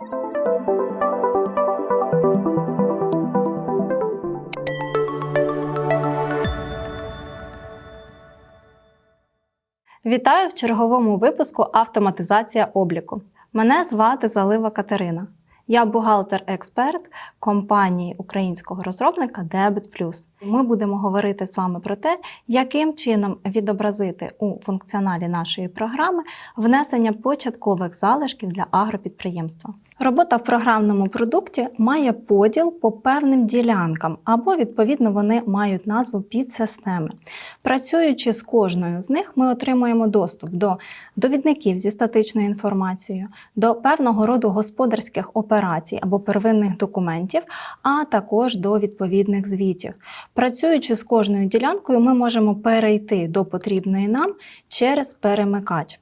Вітаю в черговому випуску Автоматизація обліку. Мене звати Залива Катерина. Я бухгалтер-експерт компанії українського розробника Debit Ми будемо говорити з вами про те, яким чином відобразити у функціоналі нашої програми внесення початкових залишків для агропідприємства. Робота в програмному продукті має поділ по певним ділянкам, або, відповідно, вони мають назву підсистеми. Працюючи з кожною з них, ми отримуємо доступ до довідників зі статичною інформацією, до певного роду господарських операцій або первинних документів, а також до відповідних звітів. Працюючи з кожною ділянкою, ми можемо перейти до потрібної нам через перемикач.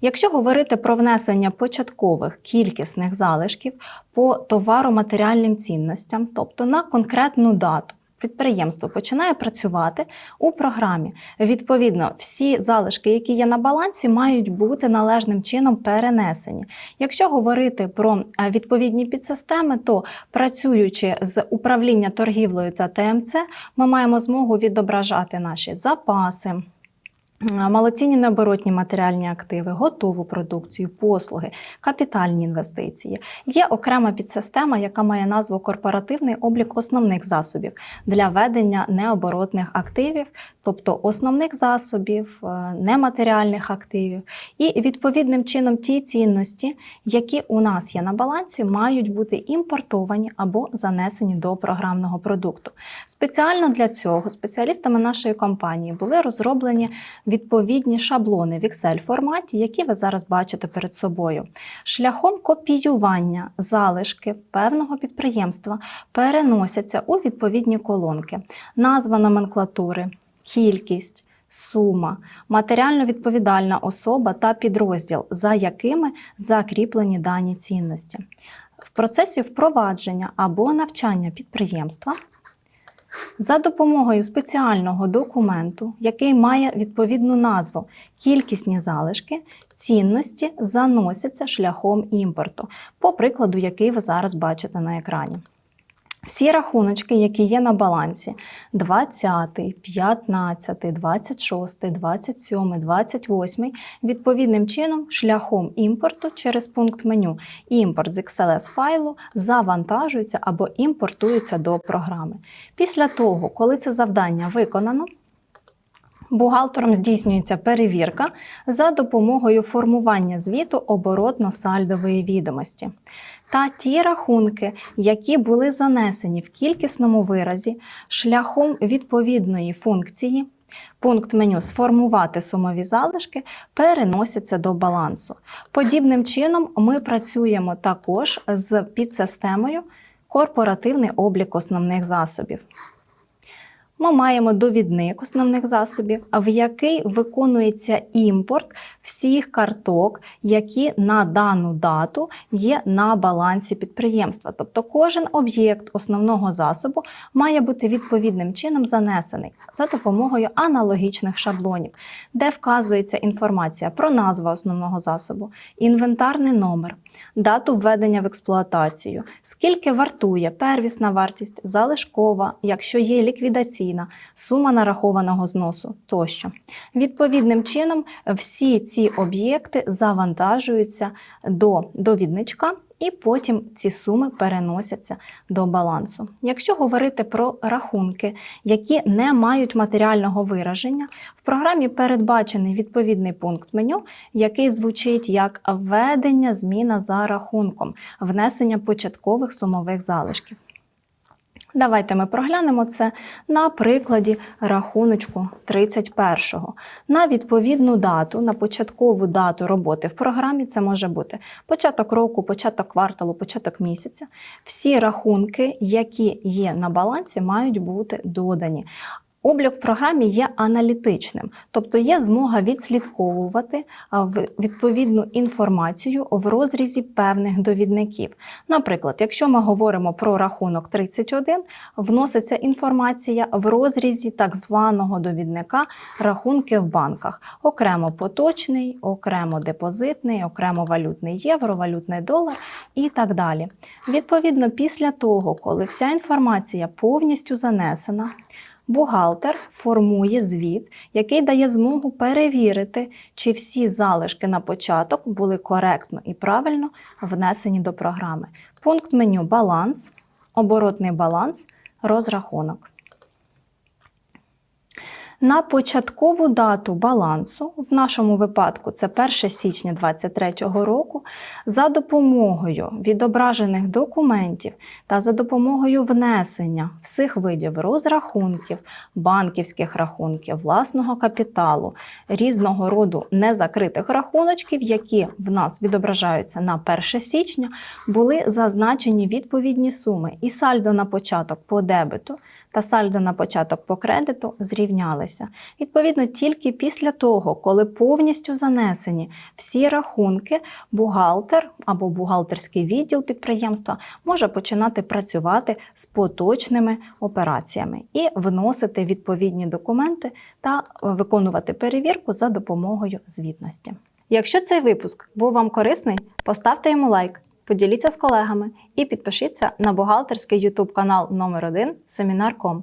Якщо говорити про внесення початкових кількісних залишків по товаро-матеріальним цінностям, тобто на конкретну дату, підприємство починає працювати у програмі. Відповідно, всі залишки, які є на балансі, мають бути належним чином перенесені. Якщо говорити про е, відповідні підсистеми, то працюючи з управління торгівлею та ТМЦ, ми маємо змогу відображати наші запаси. Малоцінні необоротні матеріальні активи, готову продукцію, послуги, капітальні інвестиції. Є окрема підсистема, яка має назву корпоративний облік основних засобів для ведення необоротних активів, тобто основних засобів, е, нематеріальних активів. І відповідним чином ті цінності, які у нас є на балансі, мають бути імпортовані або занесені до програмного продукту. Спеціально для цього спеціалістами нашої компанії були розроблені відповідні шаблони в Excel форматі, які ви зараз бачите перед собою. Шляхом копіювання залишки певного підприємства переносяться у відповідні колонки, назва номенклатури, кількість. Сума, матеріально відповідальна особа та підрозділ, за якими закріплені дані цінності. В процесі впровадження або навчання підприємства за допомогою спеціального документу, який має відповідну назву кількісні залишки, цінності заносяться шляхом імпорту, по прикладу, який ви зараз бачите на екрані. Всі рахуночки, які є на балансі 20, 15, 26, 27, 28, відповідним чином шляхом імпорту через пункт меню імпорт з XLS файлу завантажується або імпортується до програми. Після того, коли це завдання виконано, Бухгалтером здійснюється перевірка за допомогою формування звіту оборотно-сальдової відомості. Та ті рахунки, які були занесені в кількісному виразі шляхом відповідної функції, пункт меню Сформувати сумові залишки переносяться до балансу. Подібним чином ми працюємо також з підсистемою корпоративний облік основних засобів ми маємо довідник основних засобів, в який виконується імпорт всіх карток, які на дану дату є на балансі підприємства. Тобто кожен об'єкт основного засобу має бути відповідним чином занесений за допомогою аналогічних шаблонів, де вказується інформація про назву основного засобу, інвентарний номер, дату введення в експлуатацію, скільки вартує первісна вартість, залишкова, якщо є ліквідаційна інвестиційна, сума нарахованого зносу тощо. Відповідним чином, всі ці об'єкти завантажуються до довідничка. І потім ці суми переносяться до балансу. Якщо говорити про рахунки, які не мають матеріального вираження, в програмі передбачений відповідний пункт меню, який звучить як введення зміна за рахунком, внесення початкових сумових залишків. Давайте ми проглянемо це на прикладі рахуночку 31-го. На відповідну дату, на початкову дату роботи в програмі це може бути початок року, початок кварталу, початок місяця. Всі рахунки, які є на балансі, мають бути додані. Облік в програмі є аналітичним, тобто є змога відслідковувати відповідну інформацію в розрізі певних довідників. Наприклад, якщо ми говоримо про рахунок 31, вноситься інформація в розрізі так званого довідника рахунки в банках. Окремо поточний, окремо депозитний, окремо валютний євро, валютний долар і так далі. Відповідно, після того, коли вся інформація повністю занесена, бухгалтер формує звіт, який дає змогу перевірити, чи всі залишки на початок були коректно і правильно внесені до програми. Пункт меню Баланс, оборотний баланс, розрахунок. На початкову дату балансу, в нашому випадку це 1 січня 2023 року, за допомогою відображених документів та за допомогою внесення всіх видів розрахунків, банківських рахунків, власного капіталу, різного роду незакритих рахуночків, які в нас відображаються на 1 січня, були зазначені відповідні суми, і сальдо на початок по дебету та сальдо на початок по кредиту зрівнялися. Відповідно, тільки після того, коли повністю занесені всі рахунки, бухгалтер або бухгалтерський відділ підприємства може починати працювати з поточними операціями і вносити відповідні документи та виконувати перевірку за допомогою звітності. Якщо цей випуск був вам корисний, поставте йому лайк. Поділіться з колегами і підпишіться на бухгалтерський YouTube канал номер 1 Семінар.ком,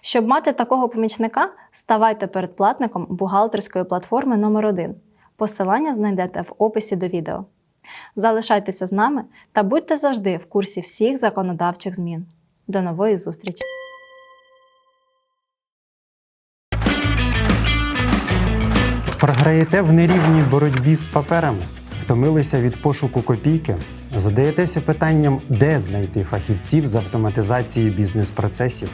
Щоб мати такого помічника, ставайте передплатником бухгалтерської платформи номер 1 Посилання знайдете в описі до відео. Залишайтеся з нами та будьте завжди в курсі всіх законодавчих змін. До нової зустрічі! Програєте в нерівній боротьбі з паперами, втомилися від пошуку копійки, задаєтеся питанням, де знайти фахівців з автоматизації бізнес-процесів.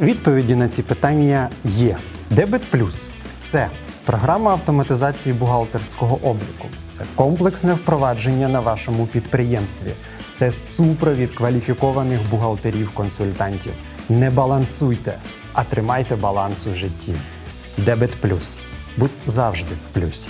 Відповіді на ці питання є. Дебет Плюс це програма автоматизації бухгалтерського обліку, це комплексне впровадження на вашому підприємстві, це супровід кваліфікованих бухгалтерів-консультантів. Не балансуйте, а тримайте баланс у житті. Дебет Плюс. Будь завжди в плюсі.